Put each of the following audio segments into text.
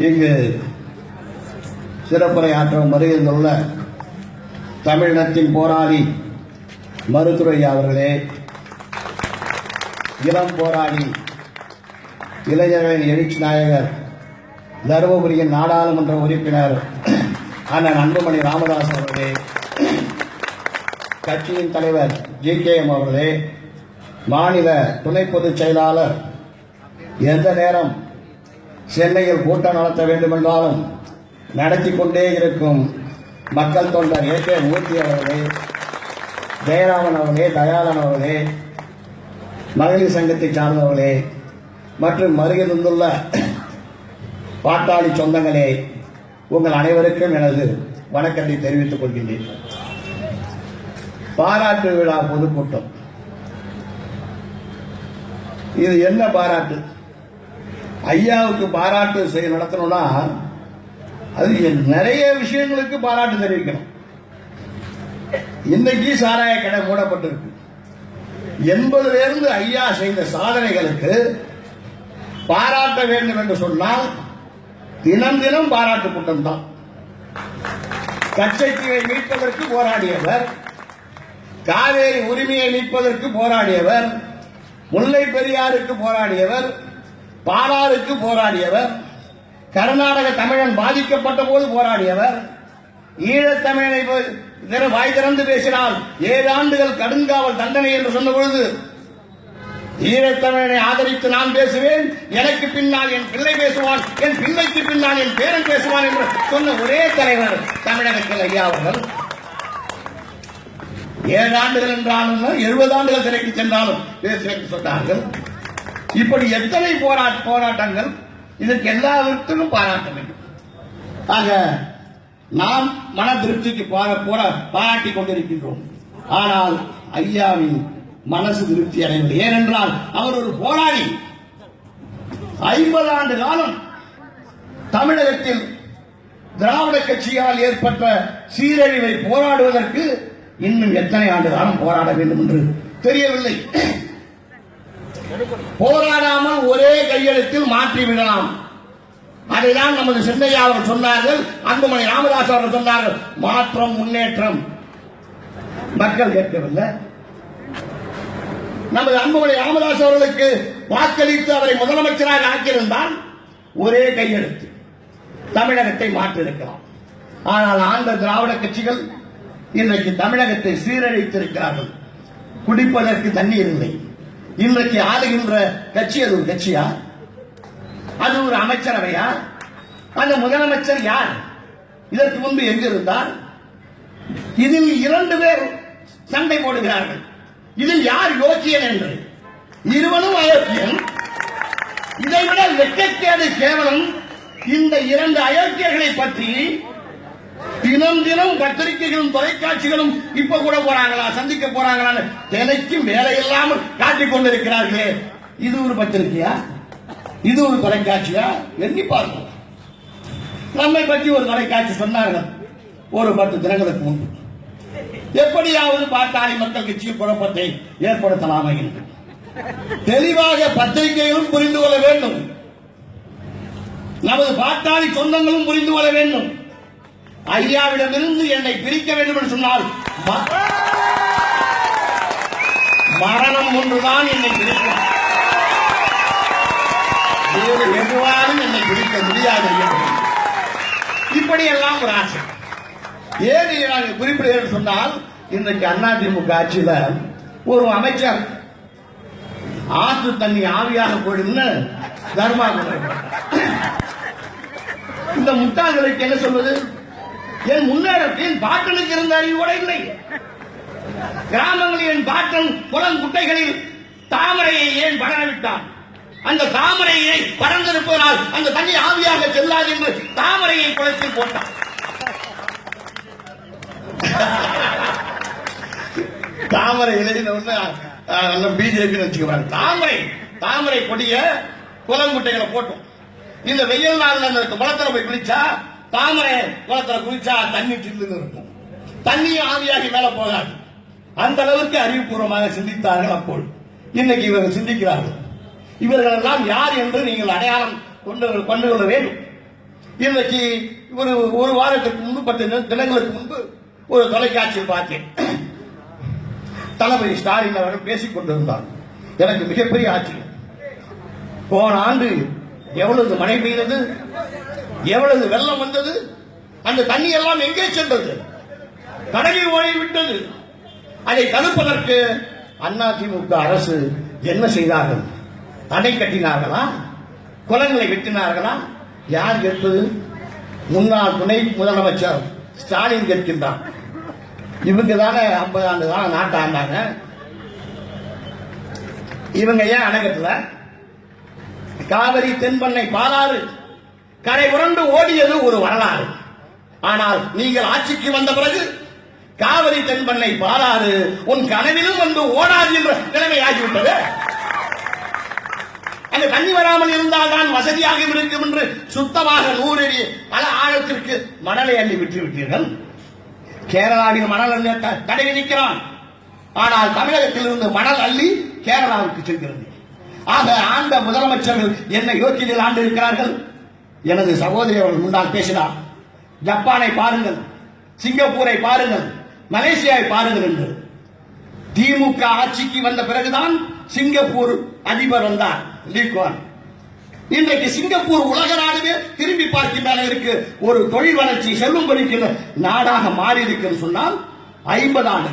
இங்கு சிறப்புரை ஆற்றும் வருகின்றுள்ள தமிழினத்தின் போராளி மருத்துரை அவர்களே இளம் போராளி இளைஞர்களின் எழுச்சி நாயகர் தருமபுரியின் நாடாளுமன்ற உறுப்பினர் அண்ணன் அன்புமணி ராமதாஸ் அவர்களே கட்சியின் தலைவர் ஜி கே எம் அவர்களே மாநில துணை பொதுச் செயலாளர் எந்த நேரம் சென்னையில் கூட்டம் நடத்த வேண்டுமென்றாலும் நடத்தி கொண்டே இருக்கும் மக்கள் தொண்டர் ஏ கே மூர்த்தி அவர்களே ஜெயராமன் அவர்களே தயாளன் அவர்களே மகளிர் சங்கத்தை சார்ந்தவர்களே மற்றும் வருகை தந்துள்ள பாட்டாளி சொந்தங்களே உங்கள் அனைவருக்கும் எனது வணக்கத்தை தெரிவித்துக் கொள்கின்றேன். பாராட்டு விழா பொதுக்கூட்டம். இது என்ன பாராட்டு? ஐயாவுக்கு பாராட்டு செய்ய நடத்தணும்னா அது நிறைய விஷயங்களுக்கு பாராட்டு தெரிவிக்கணும். இன்னைக்கு சாராய கடை மூடப்பட்டிருக்கு. எண்பதுலேருந்து ஐயா செய்த சாதனைகளுக்கு பாராட்ட வேண்டும் என்று சொன்னால் தினம் தினம் பாராட்டு கூட்டம் தான். கச்சத்தீவை மீட்பதற்கு போராடியவர் காவேரி உரிமையை மீட்பதற்கு போராடியவர் முல்லை பெரியாருக்கு போராடியவர் பாலாருக்கு போராடியவர். கர்நாடக தமிழன் பாதிக்கப்பட்ட போது போராடியவர். ஈழத்தமிழனை திற- வாய் திறந்து பேசினால் ஏழு ஆண்டுகள் கடுங்காவல் தண்டனை என்று சொன்ன பொழுது ஈழத்தமிழனை ஆதரித்து நான் பேசுவேன் எனக்கு பின்னால் என் பிள்ளை பேசுவான் என் பிள்ளைக்கு பின்னால் என் பேரன் பேசுவான் என்று சொன்ன ஒரே தலைவர் தமிழகத்தில் ஐயா அவர்கள். ஏழு ஆண்டுகள் என்றாலும் எழுபது ஆண்டுகள் சிறைக்கு சென்றாலும் பேசுவேன் சொன்னார்கள். இப்படி எத்தனை போரா போராட்டங்கள்? இதற்கு எல்லாவற்றிலும் பாராட்ட வேண்டும் ஆக நாம் மன திருப்திக்கு பாராட்டி பாராட்டிக் கொண்டிருக்கின்றோம். ஆனால் ஐயாவின் மனசு திருப்தி அடைந்தது ஏனென்றால் அவர் ஒரு போராளி. ஐம்பது ஆண்டு காலம் தமிழகத்தில் திராவிட கட்சியால் ஏற்பட்ட சீரழிவை போராடுவதற்கு இன்னும் எத்தனை ஆண்டு காலம் போராட வேண்டும் என்று தெரியவில்லை. போராடாமல் ஒரே கையெழுத்தில் மாற்றி விடலாம் அதைதான் நமது சிந்தையா அவர் சொன்னார்கள் அன்புமணி ராமதாஸ் அவர்கள் சொன்னார்கள் மாற்றம் முன்னேற்றம். மக்கள் கேட்கவில்லை. நமது அன்புமணி ராமதாஸ் அவர்களுக்கு வாக்களித்து அவரை முதலமைச்சராக ஆக்கியிருந்தால் ஒரே கையெழுத்து. தமிழகத்தை மாற்றிருக்கலாம் ஆனால் ஆண்ட திராவிட கட்சிகள் இன்றைக்கு தமிழகத்தை சீரழித்திருக்கிறார்கள். குடிப்பதற்கு தண்ணீர் இல்லை. இன்றைக்கு ஆளுகின்ற கட்சி அது ஒரு கட்சியா? அது ஒரு அமைச்சரவையா? அந்த முதலமைச்சர் யார்? இதற்கு முன்பு எங்கிருந்தார் இதில் இரண்டு பேர் சண்டை போடுகிறார்கள். இதில் யார் யோக்கியன் என்று? இருவனும் அயோக்கியன். இதைவிட வெட்கக்கேடு கேவலம் இந்த இரண்டு அயோக்கியர்களை பற்றி தினம் தினம் பத்திரிகைகளும் தொலைக்காட்சிகளும் இப்ப கூட போறாங்களா சந்திக்க போறாங்களான்னு தினைக்கும் வேலை இல்லாமல் காட்டிக் கொண்டிருக்கிறார்களே. இது ஒரு பத்திரிகையா? இது ஒரு தொலைக்காட்சியா? எண்ணி பார்ப்போம் நம்மை பற்றி ஒரு தொலைக்காட்சி சொன்னார்கள். ஒரு பத்து தினங்களுக்கு முன்பு. எப்படியாவது பாட்டாளி மக்கள் கட்சியில் குழப்பத்தை ஏற்படுத்தலாம் என்று. தெளிவாக பத்திரிகைகளும் புரிந்து கொள்ள வேண்டும். நமது பாட்டாளி சொந்தங்களும் புரிந்து கொள்ள வேண்டும். ஐயாவிடமிருந்து என்னை பிரிக்க வேண்டும் என்று சொன்னால் மரணம் ஒன்றுதான் என்னை பிரிக்கும். எவ்வாறும் என்னை பிடிக்க முடியாது ஐயா. இப்படியெல்லாம் ஒரு ஆசை. ஏன் நாங்கள் குறிப்பிடுகிறேன் என்று சொன்னால் இன்றைக்கு அதிமுக ஆட்சியில ஒரு அமைச்சர் ஆற்று தண்ணி ஆவியாக போயிடும்னு தர்மா இந்த முட்டாள்களுக்கு என்ன சொல்வது? என் முன்னேறத்தில் பாட்டனுக்கு இருந்த அறிவு கூட இல்லை. கிராமங்களில் என் பாட்டன் குளங்குட்டைகளில் தாமரையை ஏன் படரவிட்டான்? அந்த தாமரையை பறந்திருப்பதனால் அந்த தண்ணி ஆவியாக செல்லாது என்று தாமரையை குளத்தில் போட்டான். தாமரை இலையில நல்ல பிஜேபி வச்சுக்கிறாங்க தாமரை தாமரை கொடிய குளங்குட்டைகளை போட்டோம். இந்த வெயில் நாள்ல அந்த குளத்துல போய் குளிச்சா தாமரை குளத்துல குளிச்சா தண்ணி சில்லுன்னு இருக்கும். தண்ணியும் ஆவியாகி மேல போகாது. அந்த அளவுக்கு அறிவுபூர்வமாக சிந்தித்தார்கள் அப்போது. இன்னைக்கு இவர்கள் சிந்திக்கிறார்கள். இவர்கள் எல்லாம் யார் என்று நீங்கள் அடையாளம் கொண்டு கொண்டு கொள்ள வேண்டும். இன்றைக்கு ஒரு ஒரு வாரத்துக்கு முன்பு பத்து தினங்களுக்கு முன்பு ஒரு தொலைக்காட்சியில் பார்த்தேன். தளபதி ஸ்டாலின் அவர்கள் பேசிக் கொண்டிருந்தார். எனக்கு மிகப்பெரிய ஆச்சரியம். போன ஆண்டு எவ்வளவு மழை பெய்தது? எவ்வளவு வெள்ளம் வந்தது? அந்த தண்ணி எல்லாம் எங்கே சென்றது? கடலில் ஓடி விட்டது அதை தடுப்பதற்கு அதிமுக அரசு என்ன செய்தார்கள்? அணை கட்டினார்களா? குளங்களை வெட்டினார்களா? யார் கேட்பது? முன்னாள் துணை முதலமைச்சர் ஸ்டாலின் கேட்கின்றார். இவங்க தானே ஐம்பது ஆண்டு தான் நாட்டை ஆண்டாங்க. இவங்க ஏன் அணை கட்டல காவிரி தென்பண்ணை பாலாறு கரை உரண்டு ஓடியது ஒரு வரலாறு. ஆனால் நீங்கள் ஆட்சிக்கு வந்த பிறகு காவிரி தென்பண்ணை பாலாறு உன் கனவிலும் வந்து ஓடாது என்ற நிலைமை ஆகிவிட்டது. அந்த தண்ணி வராமல் இருந்தால் தான் வசதியாக இருக்கும் என்று சுத்தமாக நூறு அடி பல ஆழத்திற்கு மணலை அள்ளி விட்டு விட்டீர்கள். கேரளாவில் மணல் அள்ளி த- தடை விதிக்கிறான் ஆனால் தமிழகத்தில் இருந்து மணல் அள்ளி கேரளாவுக்கு செல்கிறது. ஆக ஆண்ட முதலமைச்சர்கள் என்ன யோக்கியத்தில் ஆண்டு இருக்கிறார்கள் எனது சகோதரி அவர்கள் முன்னால் பேசினார். ஜப்பானை பாருங்கள் சிங்கப்பூரை பாருங்கள் மலேசியாவை பாருங்கள் என்று. திமுக ஆட்சிக்கு வந்த பிறகுதான் சிங்கப்பூர் அதிபர் வந்தார் லீக்வான் இன்றைக்கு சிங்கப்பூர் உலக நாடுமே திரும்பி பார்க்கின்ற அளவிற்கு ஒரு தொழில் வளர்ச்சி செல்லும்படிக்கிற நாடாக மாறி இருக்குன்னு சொன்னால் ஐம்பது ஆண்டு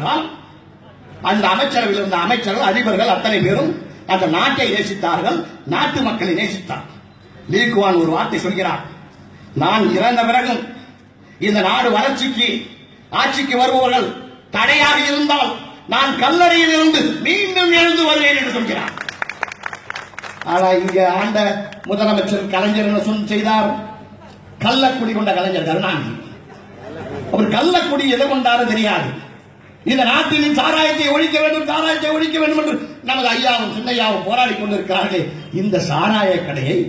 அந்த அமைச்சரவையில் இருந்த அமைச்சர்கள் அதிபர்கள் அத்தனை பேரும் அந்த நாட்டை நேசித்தார்கள் நாட்டு மக்களை நேசித்தார். லீக்குவான் ஒரு வார்த்தை சொல்கிறார் நான் இறந்த பிறகும் இந்த நாடு வளர்ச்சிக்கு ஆட்சிக்கு வருபவர்கள் தடையாக இருந்தால் நான் கல்லறையில் இருந்து மீண்டும் எழுந்து வருவேன் என்று சொல்கிறார் ஆனா இங்க ஆண்ட முதலமைச்சர் கலைஞர் என்ன சொன்ன செய்தார்? கள்ளக்குடி கொண்ட கலைஞர் கருணாநிதி. அவர் கள்ளக்குடி எதை கொண்டாரு தெரியாது. இந்த நாட்டின் சாராயத்தை ஒழிக்க வேண்டும் சாராயத்தை ஒழிக்க வேண்டும் என்று நமது ஐயாவும் சின்னையாவும் போராடி கொண்டிருக்கிறார்கள். இந்த சாராய கடையை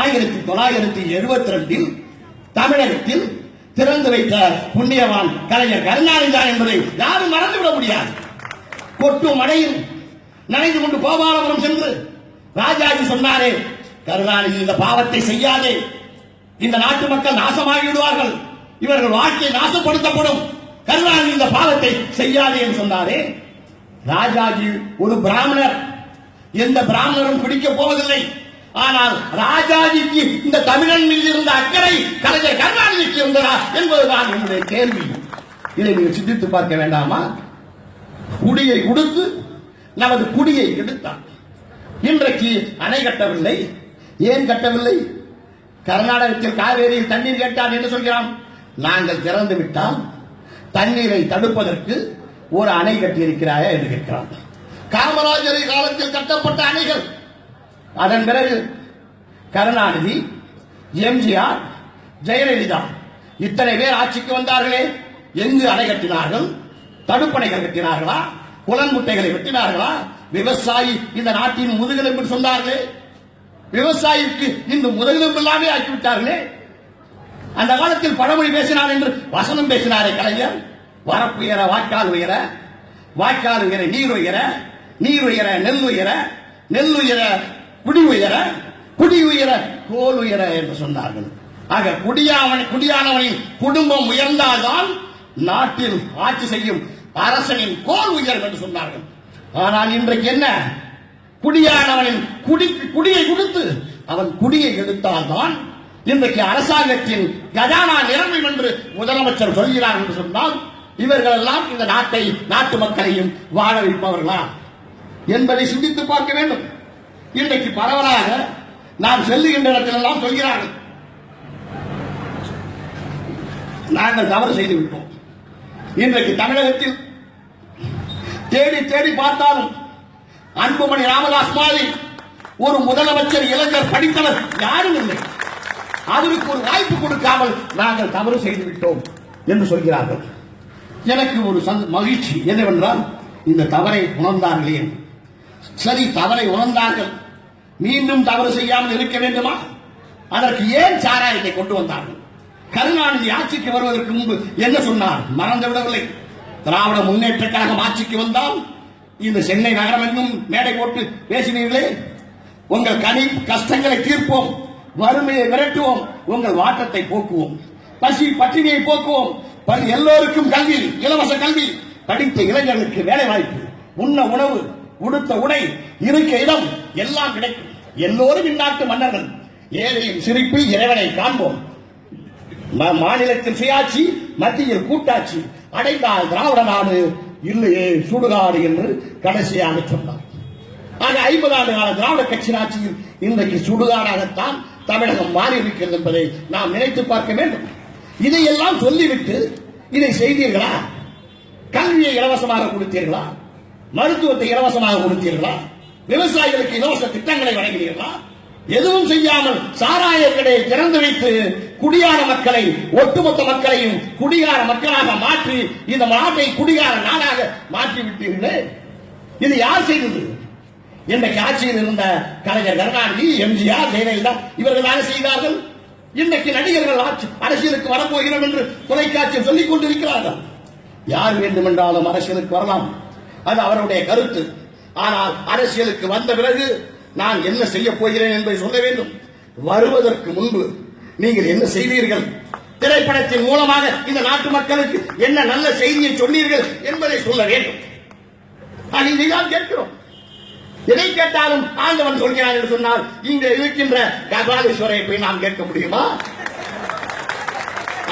ஆயிரத்தி தொள்ளாயிரத்தி எழுபத்தி ரெண்டில் தமிழகத்தில் திறந்து வைத்த புண்ணியவான் கலைஞர் கருணாநிதி தான் என்பதை யாரும் மறந்துவிட முடியாது. கொட்டும் மடையில் நனைந்து கொண்டு கோபாலபுரம் சென்று ராஜாஜி சொன்னாரே கருணாநிதி இந்த பாவத்தை செய்யாதே. இந்த நாட்டு மக்கள் நாசமாகி விடுவார்கள் இவர்கள் வாழ்க்கை நாசப்படுத்தப்படும். கருணாநிதி இந்த பாவத்தை செய்யாதே என்று சொன்னாரே. ராஜாஜி ஒரு பிராமணர். எந்த பிராமணரும் பிடிக்க போவதில்லை. ஆனால் ராஜாஜிக்கு இந்த தமிழன் மீது இருந்த அக்கறை கலைஞர் கருணாநிதிக்கு இருந்ததா என்பதுதான் என்னுடைய கேள்வி. இதை நீங்கள் சிந்தித்து பார்க்க வேண்டாமா? குடியை கொடுத்து நமது குடியை எடுத்தான் இன்றைக்கு அணை கட்டவில்லை. ஏன் கட்டவில்லை? கர்நாடகத்தில் காவேரியில் தண்ணீர் கேட்டான் என்று சொல்கிறான். நாங்கள் திறந்து விட்டால் தண்ணீரை தடுப்பதற்கு ஒரு அணை கட்டியிருக்கிறாயா என்று கேட்கிறான். காமராஜரை காலத்தில் கட்டப்பட்ட அணைகள் அதன் பிறகு கருணாநிதி எம்ஜிஆர் ஜெயலலிதா இத்தனை பேர் ஆட்சிக்கு வந்தார்களே எங்கு அணை கட்டினார்கள் தடுப்பணைகள் கட்டினார்களா குளங்குட்டைகளை வெட்டினார்களா விவசாயி இந்த நாட்டின் முதுகெலும்பு சொன்னார்களே விவசாயிக்கு இந்த முதுகெலும்பு எல்லாமே ஆக்கிவிட்டார்களே. அந்த காலத்தில் பழமொழி பேசினார் என்று வசனம் பேசினாரே கலைஞர். வரப்பு உயர வாய்க்கால் உயர வாய்க்கால் உயர நீர் உயர நீர் உயர நெல் உயர நெல் உயர குடி உயர குடி உயர கோல் உயர என்று சொன்னார்கள். ஆக குடியாவன் குடியானவனின் குடும்பம் உயர்ந்தால்தான் நாட்டில் ஆட்சி செய்யும் அரசனின் கோல் உயரும் என்று சொன்னார்கள். ஆனால் இன்றைக்கு என்ன? குடியானவனின் குடி குடியை கொடுத்து அவன் குடியை எடுத்தால்தான் இன்றைக்கு அரசாங்கத்தின் கஜானா நிரம்பும் என்று முதலமைச்சர் சொல்கிறார் என்று சொன்னால் இவர்கள் எல்லாம் இந்த நாட்டை நாட்டு மக்களையும் வாழ வைப்பவர்களா? என்பதை சிந்தித்து பார்க்க வேண்டும். இன்றைக்கு பரவலாக நாம் செல்லுகின்ற இடத்திலெல்லாம் சொல்கிறார்கள். நாங்கள் தவறு செய்து விட்டோம். இன்றைக்கு தமிழகத்தில் தேடி தேடி பார்த்தாலும் அன்புமணி ராமதாஸ் மாதிரி ஒரு முதலமைச்சர் இளைஞர் படித்தவர் யாரும் இல்லை. அவருக்கு ஒரு வாய்ப்பு கொடுக்காமல் நாங்கள் தவறு செய்து விட்டோம் என்று சொல்கிறார்கள். எனக்கு ஒரு மகிழ்ச்சி என்னவென்றால் இந்த தவறை உணர்ந்தார்களே சரி தவறை உணர்ந்தார்கள். மீண்டும் தவறு செய்யாமல் இருக்க வேண்டுமா? அதற்கு ஏன் சாராயத்தை கொண்டு வந்தார்கள்? கருணாநிதி ஆட்சிக்கு வருவதற்கு முன்பு என்ன சொன்னார்? மறந்து விடவில்லை. திராவிட முன்னேற்ற கழகம் ஆட்சிக்கு வந்தால் இந்த சென்னை நகரம் எங்கும் மேடை போட்டு பேசினீர்களே. உங்கள் கனி கஷ்டங்களை தீர்ப்போம். வறுமையை விரட்டுவோம். உங்கள் வாட்டத்தை போக்குவோம். பசி பட்டினியை போக்குவோம். எல்லோருக்கும் கல்வி இலவச கல்வி. படித்த இளைஞர்களுக்கு வேலை வாய்ப்பு உண்ண உணவு உடுத்த உடை இருக்க இடம் எல்லாம் கிடைக்கும். எல்லோரும் இந்நாட்டு மன்னர்கள். ஏழையின் சிரிப்பில் இறைவனை காண்போம். ம- மாநிலத்தில் சுயாட்சி மத்தியில் கூட்டாட்சி அடைந்தால் திராவிட நாடு இல்லையே சுடுகாடு என்று கடைசியாக சொன்னார். ஆக ஐம்பது ஆண்டு கால திராவிட கட்சி ஆட்சியில் இன்றைக்கு சுடுகாடாகத்தான் தமிழகம் மாறி இருக்கிறது என்பதை நாம் நினைத்து பார்க்க வேண்டும். இதையெல்லாம் சொல்லிவிட்டு இதை செய்தீர்களா? கல்வியை இலவசமாக கொடுத்தீர்களா? மருத்துவத்தை இலவசமாக கொடுத்தீர்களா? விவசாயிகளுக்கு இலவச திட்டங்களை வழங்கினீர்களா? எதுவும் செய்யாமல் சாராய கடையை திறந்து வைத்து குடியார மக்களை ஒட்டுமொத்த மக்களையும் குடிகார மக்களாக மாற்றி இந்த நாட்டை குடிகார நாடாக மாற்றி விட்டீர்களே இது யார் செய்தது? இன்றைக்கு ஆட்சியில் இருந்த கலைஞர் கருணாநிதி எம்ஜிஆர் ஜெயலலிதா இவர்கள் தானே செய்தார்கள்? இன்றைக்கு நடிகர்கள் ஆட்சி அரசியலுக்கு வரப்போகிறோம் என்று தொலைக்காட்சியில் சொல்லிக் கொண்டிருக்கிறார்கள். யார் வேண்டுமென்றாலும் அரசியலுக்கு வரலாம். அது அவருடைய கருத்து. ஆனால் அரசியலுக்கு வந்த பிறகு நான் என்ன செய்ய போகிறேன் என்பதை சொல்ல வேண்டும். வருவதற்கு முன்பு நீங்கள் என்ன செய்வீர்கள்? திரைப்படத்தின் மூலமாக இந்த நாட்டு மக்களுக்கு என்ன நல்ல செய்தியை சொன்னீர்கள் என்பதை சொல்ல வேண்டும். நான் இதைதான் கேட்கிறோம். எதை கேட்டாலும் ஆண்டவன் சொல்கிறான் என்று சொன்னால் இங்க இருக்கின்ற கபாலீஸ்வரை போய் நாம் கேட்க முடியுமா?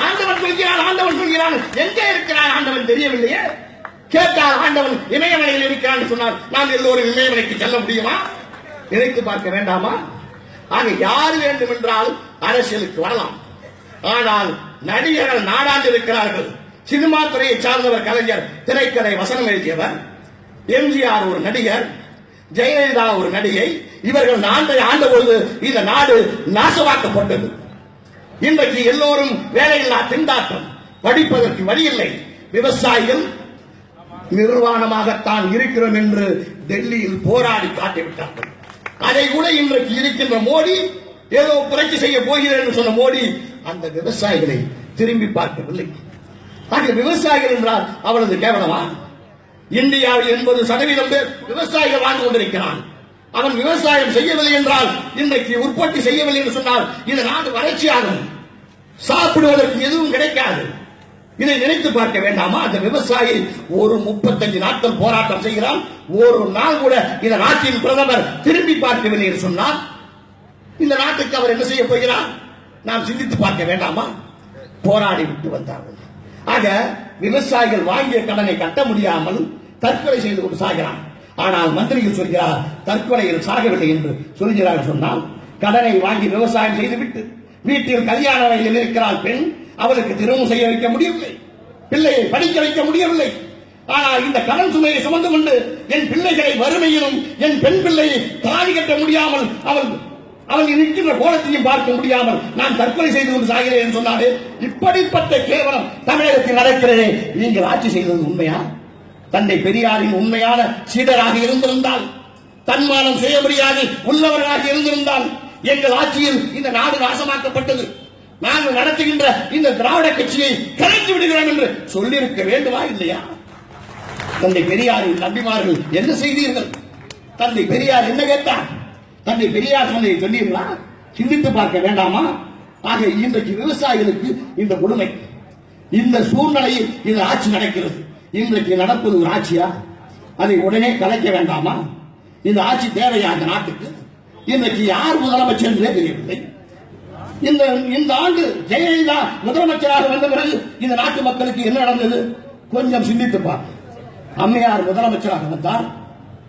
ஆண்டவன் சொல்கிறான் ஆண்டவன் சொல்கிறான். எங்கே இருக்கிறான் ஆண்டவன் தெரியவில்லையே. கேட்டார் ஆண்டவன் இமயமலையில் இருக்கிறான் சொன்னால் நாம் எல்லோரும் இமயமலைக்கு செல்ல முடியுமா? நினைத்து பார்க்க வேண்டாமா? ஆக யார் வேண்டும் என்றால் அரசியலுக்கு வரலாம். ஆனால் நடிகர்கள் நாடாண்டு இருக்கிறார்கள் சினிமா துறையை சார்ந்தவர் கலைஞர் திரைக்கதை வசனம் எழுதியவர் எம்ஜிஆர் ஒரு நடிகர் ஜெயலலிதா ஒரு நடிகை. இவர்கள் நாட்டை ஆண்ட பொழுது இந்த நாடு நாசமாக்கப்பட்டது. இன்றைக்கு எல்லோரும் வேலையில்லா திண்டாட்டம். படிப்பதற்கு வழியில்லை விவசாயிகள் நிர்வாணமாகத்தான் இருக்கிறோம் என்று டெல்லியில் போராடி காட்டிவிட்டார்கள். அதை கூட இன்றைக்கு இருக்கின்ற மோடி ஏதோ புரட்சி செய்ய போகிறேன் என்று சொன்ன மோடி அந்த விவசாயிகளை திரும்பி பார்க்கவில்லை. ஆக விவசாயிகள் என்றால் அவளது கேவலமா? இந்தியாவில் எண்பது சதவீதம் பேர் விவசாயிகள் வாழ்ந்து கொண்டிருக்கிறான். அவன் விவசாயம் செய்யவில்லை என்றால் இன்றைக்கு உற்பத்தி செய்யவில்லை என்று சொன்னால் இந்த நாடு வறட்சியாகும். சாப்பிடுவதற்கு எதுவும் கிடைக்காது. இதை நினைத்து பார்க்க வேண்டாமா? அந்த விவசாயி ஒரு முப்பத்தஞ்சு நாட்கள் போராட்டம் செய்கிறான். ஒரு நாள் கூட இந்த நாட்டின் பிரதமர் திரும்பி பார்க்கவில்லை என்று சொன்னால் இந்த நாட்டுக்கு அவர் என்ன செய்ய போகிறார்? நாம் சிந்தித்து பார்க்க வேண்டாமா? போராடி விட்டு வந்தார்கள். ஆக விவசாயிகள் வாங்கிய கடனை கட்ட முடியாமல் தற்கொலை செய்து கொண்டு சாகிறான். ஆனால் மந்திரிகள் சொல்கிறார் தற்கொலையில் சாகவில்லை என்று சொல்கிறார் சொன்னால் கடனை வாங்கி விவசாயம் செய்துவிட்டு வீட்டில் கல்யாண வயதில் இருக்கிறாள் பெண் அவளுக்கு திருமணம் செய்ய வைக்க முடியவில்லை. பிள்ளையை படிக்க வைக்க முடியவில்லை. ஆனால் இந்த கடன் சுமையை சுமந்து கொண்டு என் பிள்ளைகளை வறுமையிலும் என் பெண் பிள்ளையை தாலி கட்ட முடியாமல் அவள் அவள் நிற்கின்ற கோலத்தையும் பார்க்க முடியாமல் நான் தற்கொலை செய்து கொண்டு சாகிறேன் என்று சொன்னாலே இப்படிப்பட்ட கேவலம் தமிழகத்தில் நடக்கிறதே. நீங்கள் ஆட்சி செய்தது உண்மையா? தந்தை பெரியாரின் உண்மையான சீடராக இருந்திருந்தால் தன்மானம் செய்ய முடியாது உள்ளவர்களாக இருந்திருந்தால் எங்கள் ஆட்சியில் இந்த நாடு நாசமாக்கப்பட்டது. நாங்கள் நடத்துகின்ற இந்த திராவிட கட்சியை கலைத்து விடுகிறோம் என்று சொல்லியிருக்க வேண்டுமா இல்லையா? தந்தை பெரியாரின் நம்பிமார்கள் என்ன செய்தீர்கள்? தந்தை பெரியார் என்ன கேட்டார்? தந்தை பெரியார் சொன்னதை சொன்னீர்களா? சிந்தித்து பார்க்க வேண்டாமா? ஆக இன்றைக்கு விவசாயிகளுக்கு இந்த கொடுமை. இந்த சூழ்நிலையில் இந்த ஆட்சி நடக்கிறது. இன்றைக்கு நடப்பது ஒரு ஆட்சியா? அதை உடனே கலைக்க வேண்டாமா? இந்த ஆட்சி தேவையா இந்த நாட்டுக்கு? இன்றைக்கு யார் முதலமைச்சர் தெரியவில்லை. இந்த இந்த ஆண்டு ஜெயலலிதா முதலமைச்சராக வந்த பிறகு இந்த நாட்டு மக்களுக்கு என்ன நடந்தது? கொஞ்சம் சிந்தித்து அம்மையார் முதலமைச்சராக வந்தார்.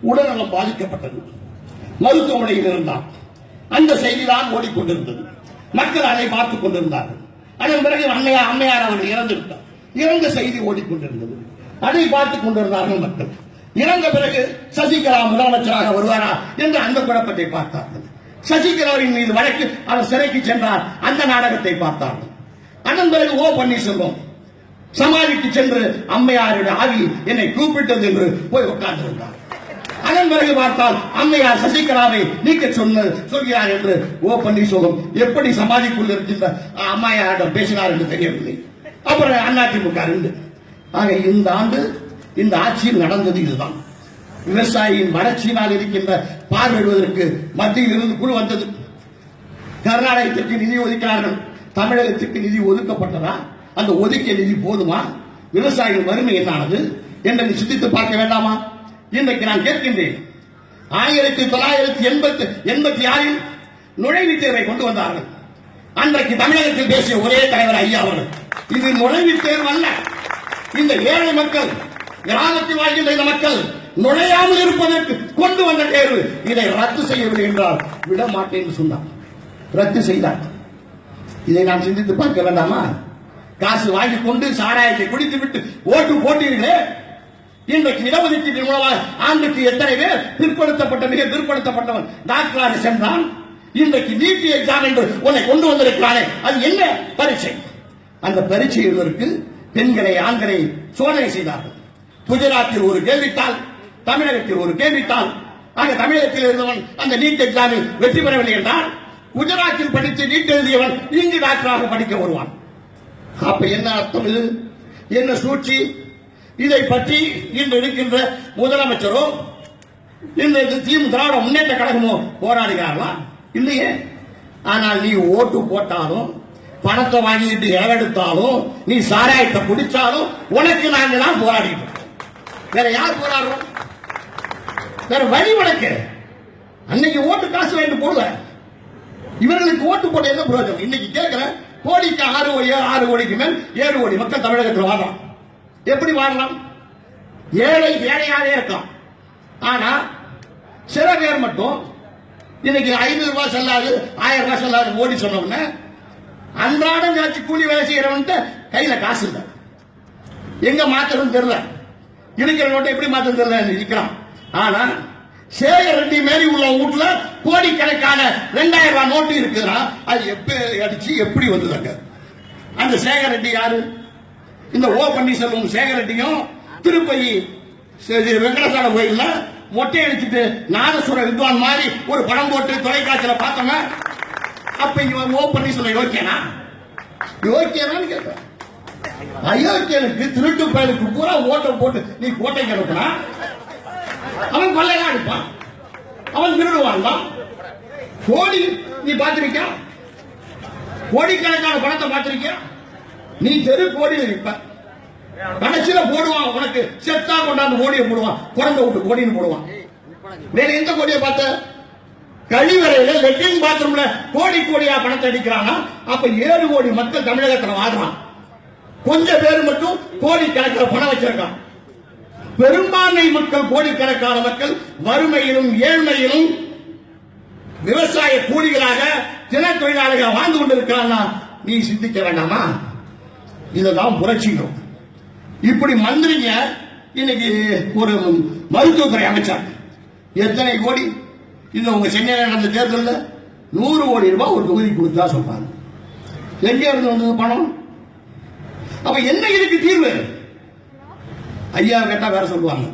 உடல்நலம் பாதிக்கப்பட்டது. மருத்துவமனையில் இருந்தார். அந்த செய்திதான் ஓடிக்கொண்டிருந்தது. மக்கள் அதை பார்த்துக் கொண்டிருந்தார்கள். அதன் பிறகு அம்மையார் அம்மையார் அவர்கள் இறந்து விட்டார் இறந்த செய்தி ஓடிக்கொண்டிருந்தது. அதை பார்த்துக் கொண்டிருந்தார்கள் மக்கள். இறந்த பிறகு சசிகலா முதலமைச்சராக வருவாரா என்று அந்த குழப்பத்தை பார்த்தார்கள். சசிகலாவின் மீது வழக்கு அவர் சிறைக்கு சென்றார். அந்த நாடகத்தை பார்த்தார்கள் அதன் பிறகு ஓ பன்னீர்செல்வம் சமாதிக்கு சென்று அம்மையாருடைய ஆவி என்னை கூப்பிட்டது என்று போய் உட்கார்ந்திருந்தார். அதன் பிறகு பார்த்தால் அம்மையார் சசிகலாவை நீக்க சொன்ன சொல்கிறார் என்று ஓ பன்னீர்செல்வம் எப்படி சமாதிக்குள் இருக்கின்ற அம்மையாரிடம் பேசினார் என்று தெரியவில்லை. அப்புறம் அதிமுக இருந்து ஆக இந்த ஆண்டு இந்த ஆட்சியில் நடந்தது இதுதான். விவசாயியின் வறட்சியினால் இருக்கின்ற பார்வையிடுவதற்கு மத்தியில் இருந்து குழு வந்தது. கர்நாடகத்திற்கு நிதி ஒதுக்கிறார்கள் தமிழகத்திற்கு நிதி ஒதுக்கப்பட்டதா? அந்த ஒதுக்கிய நிதி போதுமா? விவசாயிகள் வறுமை என்னானது? என்று சிந்தித்து பார்க்க வேண்டாமா? இன்றைக்கு நான் கேட்கின்றேன். ஆயிரத்தி தொள்ளாயிரத்தி எண்பத்தி எண்பத்தி ஆறில் நுழைவுத் தேர்வை கொண்டு வந்தார்கள். அன்றைக்கு தமிழகத்தில் பேசிய ஒரே தலைவர் ஐயா அவர்கள். இது நுழைவுத் தேர்வு அல்ல இந்த ஏழை மக்கள் கிராமத்தில் வாழ்கின்ற இந்த மக்கள் நுழையாமல் இருப்பதற்கு கொண்டு வந்த தேர்வு. இதை ரத்து செய்யவில்லை என்றால் விட மாட்டேன் என்று சொன்னார். ரத்து செய்தார். இதை நாம் சிந்தித்து பார்க்க வேண்டாமா? காசு வாங்கி கொண்டு சாராயத்தை குடித்து விட்டு ஓட்டு போட்டீர்களே? இன்றைக்கு இடஒதுக்கீட்டின் மூலமாக ஆண்டுக்கு எத்தனை பேர் பிற்படுத்தப்பட்ட மிக பிற்படுத்தப்பட்டவன் டாக்டராக சென்றான்? இன்றைக்கு நீட் எக்ஸாம் என்று உன்னை கொண்டு வந்திருக்கிறானே. அது என்ன பரீட்சை? அந்த பரீட்சை எழுதுவதற்கு பெண்களை ஆண்களை சோதனை செய்தார்கள். குஜராத்தில் ஒரு கேள்வித்தாள் தமிழகத்தில் ஒரு கேள்வித்தாள் ஆக தமிழகத்தில் இருந்தவன் அந்த நீட் எக்ஸாமில் வெற்றி பெறவில்லை என்றால் குஜராத்தில் படித்து நீட் எழுதியவன் இங்கு டாக்டராக படிக்க வருவான். அப்ப என்ன அர்த்தம் இது? என்ன சூழ்ச்சி? இதை பற்றி இன்று இருக்கின்ற முதலமைச்சரோ இன்றைக்கு தீம் திராவிட முன்னேற்ற கழகமோ போராடுகிறார்களா? இல்லையே. ஆனால் நீ ஓட்டு போட்டாலும் பணத்தை வாங்கிட்டு இழவெடுத்தாலும் நீ சாராயத்தை குடிச்சாலும் உனக்கு நாங்கள் தான் போராடிட்டு வேற யார் போராடுறோம்? வேற வழி வழக்கு. அன்னைக்கு ஓட்டு காசு வாங்கிட்டு போடுவ இவர்களுக்கு ஓட்டு போட்ட என்ன பிரயோஜனம் இன்னைக்கு கேட்கிறேன் கோடிக்கு ஆறு கோடி ஆறு கோடிக்கு மேல் ஏழு கோடி மக்கள் தமிழகத்தில் வாழலாம். எப்படி வாழலாம்? ஏழை ஏழையாவே இருக்கலாம். ஆனா சில பேர் மட்டும் இன்னைக்கு ஐநூறு ரூபாய் செல்லாது ஆயிரம் ரூபாய் செல்லாது ஓடி சொன்ன அன்றாடம் காட்சி கூலி வேலை செய்யறவன்ட்டு கையில காசு இல்லை. எங்க மாத்துறதுன்னு தெரியல. இருக்கிற நோட்டை எப்படி மாத்த தெரியல? இருக்கிறான் ஆனா சேகர் ரெட்டி மாரி உள்ள வீட்டுல கோடிக்கணக்கான ரெண்டாயிரம் ரூபாய் நோட்டு இருக்குதுன்னா அது எப்ப அடிச்சு எப்படி வந்ததுங்க அந்த சேகர் ரெட்டி யாரு? இந்த ஓ பன்னீர்செல்வம் சேகர் ரெட்டியும் திருப்பதி சரி, வெங்கடசால கோயில்ல மொட்டை அடிச்சுட்டு நாதசுர வித்வான் மாதிரி ஒரு படம் போட்டு தொலைக்காட்சியில பார்த்தோம்னா அப்ப இவன் ஓ பன்னீர்செல்வம் யோக்கியனா யோக்கியனான்னு கேட்கிறேன் அயோக்கியனுக்கு திருட்டு பயலுக்கு பூரா ஓட்டை போட்டு நீ கோட்டை அனுப்புனா அவன் கொள்ளையா அடிப்பான் அவன் திருடுவான் தான் கோடி நீ பார்த்திருக்கியா? கோடிக்கணக்கான பணத்தை பார்த்திருக்கியா? நீ தெரு கோடியில் இருப்ப கடைசியில போடுவான் உனக்கு. செத்தா கொண்டாந்து கோடியை போடுவான். குழந்தை விட்டு கோடின்னு போடுவான். வேற எந்த கோடியை பார்த்த? கழிவறையில லெட்டின் பாத்ரூம்ல கோடி கோடியா பணத்தை அடிக்கிறானா? அப்ப ஏழு கோடி மக்கள் தமிழகத்துல வாடுறான் கொஞ்சம் பேர் மட்டும் கோடி கணக்கில் பணம் வச்சிருக்கான். பெரும்பான்மை மக்கள் கோடிக்கணக்கான மக்கள் வறுமையிலும் ஏழ்மையிலும் விவசாய கூலிகளாக தின தொழிலாளர்கள் வாழ்ந்து கொண்டிருக்கிறான்னா நீ சிந்திக்க வேண்டாமா? இதுதான் புரட்சிக்கிறோம் இப்படி மந்திரிங்க இன்னைக்கு ஒரு மருத்துவத்துறை அமைச்சர் எத்தனை கோடி? இந்த உங்க சென்னையில் நடந்த தேர்தலில் நூறு கோடி ரூபாய் ஒரு தொகுதி கொடுத்தா சொல்றாங்க. எங்க இருந்து வந்தது பணம்? அப்ப என்ன இதுக்கு தீர்வு? ஐயா கேட்டால் வேற சொல்லுவாங்க.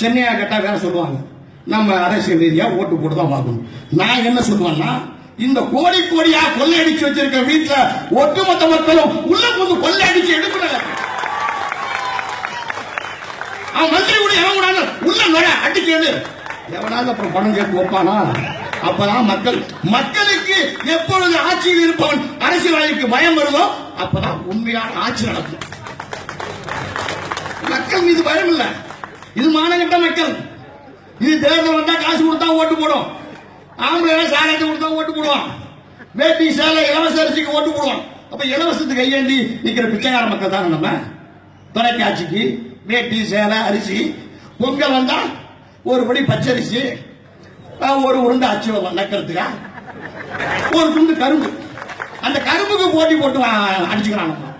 சென்னையா கேட்டால் வேற சொல்லுவாங்க. நம்ம அரசியல் ரீதியா ஓட்டு போட்டு தான் பார்க்கணும் நான் என்ன சொல்லுவேன்னா இந்த கோடி கோடியா கொள்ளையடிச்சு வச்சிருக்க வீட்டுல ஒட்டுமொத்த மக்களும் உள்ள புது கொள்ளையடிச்சு எடுக்கணும் அவன் மந்திரி கூட இறங்கூடாது உள்ள நுழ அடிச்சு எடு எவனாவது அப்புறம் பணம் கேட்டு வைப்பானா? அப்பதான் மக்கள் மக்களுக்கு எப்பொழுது ஆட்சியில் இருப்பவன் அரசியல்வாதிக்கு பயம் வருதோ அப்பதான் உண்மையான ஆட்சி நடக்கும். மக்கள் மீது பயம் இல்ல. இது மானகட்ட மக்கள். இது தேர்தல் வந்தா காசு கொடுத்தா ஓட்டு போடும். ஆம்பளை சாகத்தை கொடுத்தா ஓட்டு போடுவான். வேட்டி சேலை இலவச அரிசிக்கு ஓட்டு போடுவான். அப்ப இலவசத்துக்கு கையேந்தி நிக்கிற பிச்சைக்கார மக்கள் தானே நம்ம? தொலைக்காட்சிக்கு வேட்டி சேலை அரிசி. பொங்கல் வந்தா ஒரு படி பச்சரிசி ஒரு உருண்டை அச்சு நக்கிறதுக்கா? ஒரு துண்டு கரும்பு. அந்த கரும்புக்கு போட்டி போட்டு அடிச்சுக்கிறான். நம்ம.